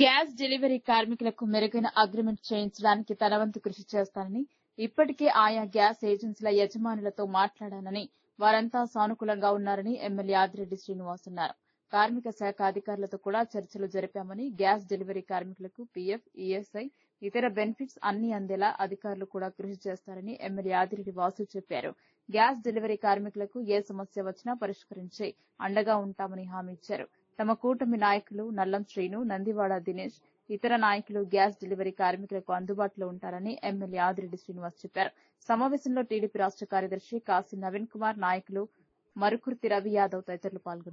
Gas delivery కార్మికులకు మెరుగైన agreement చేయించడానికి తన వంతు కృషి చేస్తానని ఇప్పటికే ఆయా గ్యాస్ ఏజెన్సీల యజమానులతో మాట్లాడానని వారంతా సానుకూలంగా ఉన్నారని ఎమ్మెల్యే ఆదిరెడ్డి శ్రీనివాస్ అన్నారు. కార్మిక శాఖ అధికారులతో కూడా చర్చలు జరిపామని గ్యాస్ డెలివరీ కార్మికులకు పీఎఫ్ ఈఎస్ఐ ఇతర బెనిఫిట్స్ అన్ని అందేలా అధికారులు కూడా కృషి చేస్తారని ఎమ్మెల్యే ఆదిరెడ్డి వాసు చెప్పారు. గ్యాస్ డెలివరీ కార్మికులకు ఏ సమస్య వచ్చినా పరిష్కరించి అండగా ఉంటామని హామీ ఇచ్చారు. తమ కూటమి నాయకులు నల్లం శ్రీను నందివాడ దినేష్ ఇతర నాయకులు గ్యాస్ డెలివరీ కార్మికులకు అందుబాటులో ఉంటారని ఎమ్మెల్యే ఆదిరెడ్డి శ్రీనివాస్ చెప్పారు. సమావేశంలో టీడీపీ రాష్ట కార్యదర్శి కాశీ నవీన్ కుమార్ నాయకులు మరుకుర్తి రవి యాదవ్ తదితరులు పాల్గొన్నారు.